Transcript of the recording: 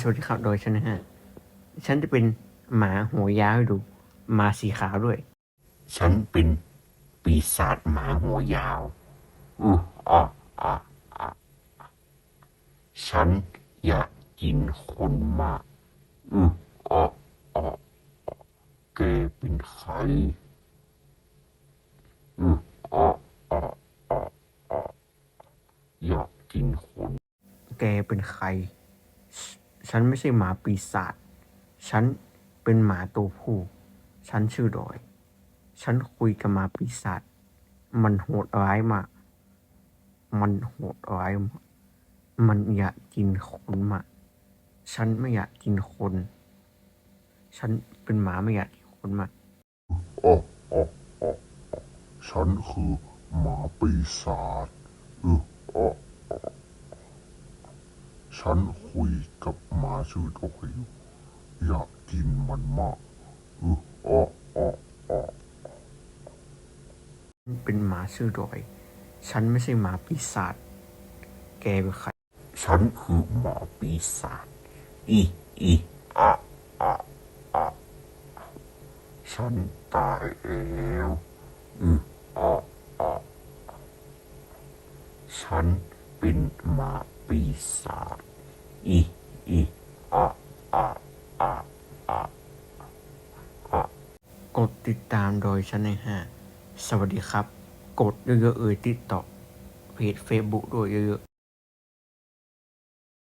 สวัสดีครับโดยฉันนะฮะ ฉันจะเป็นหมาหัวยาวให้ดูหมาสีขาวด้วย ฉันเป็นปีศาจหมาหัวยาวอืออะอะอะฉันอยากกินคนมากอืออะอะอะแกเป็นใครอืออะอะอะอะอยากกินคน แกเป็นใคร ฉันไม่ใช่หมาปีศาจ ฉันเป็นหมาตัวผู้ ฉันชื่อดอย ฉันคุยกับหมาปีศาจ มันโหดร้ายมาก มันโหดร้ายมาก มันอยากกินคนมาก ฉันไม่อยากกินคน ฉันเป็นหมาไม่อยากกินคนมากอ๋ออ๋ออ๋อฉันคือหมาปีศาจอืออ๋ออ๋อ ฉันคุยกับหมาชื่อโดยอยู่อยากกินมันมากอืออ๋ออ๋ออ๋อเป็นหมาชื่อดอย ฉันไม่ใช่หมาปีศาจ แกเป็นใคร ฉันคือหมาปีศาจ อีอีอะอะอะฉันตายแล้วอืออะอะฉันเป็นหมา ปีศาจอีอีอะอะอะอะอะกดติดตามโดยฉันในห้าสวัสดีครับ กดเยอะๆเอ่ยติดต่อเพจเฟซบุ๊กด้วยเยอะๆ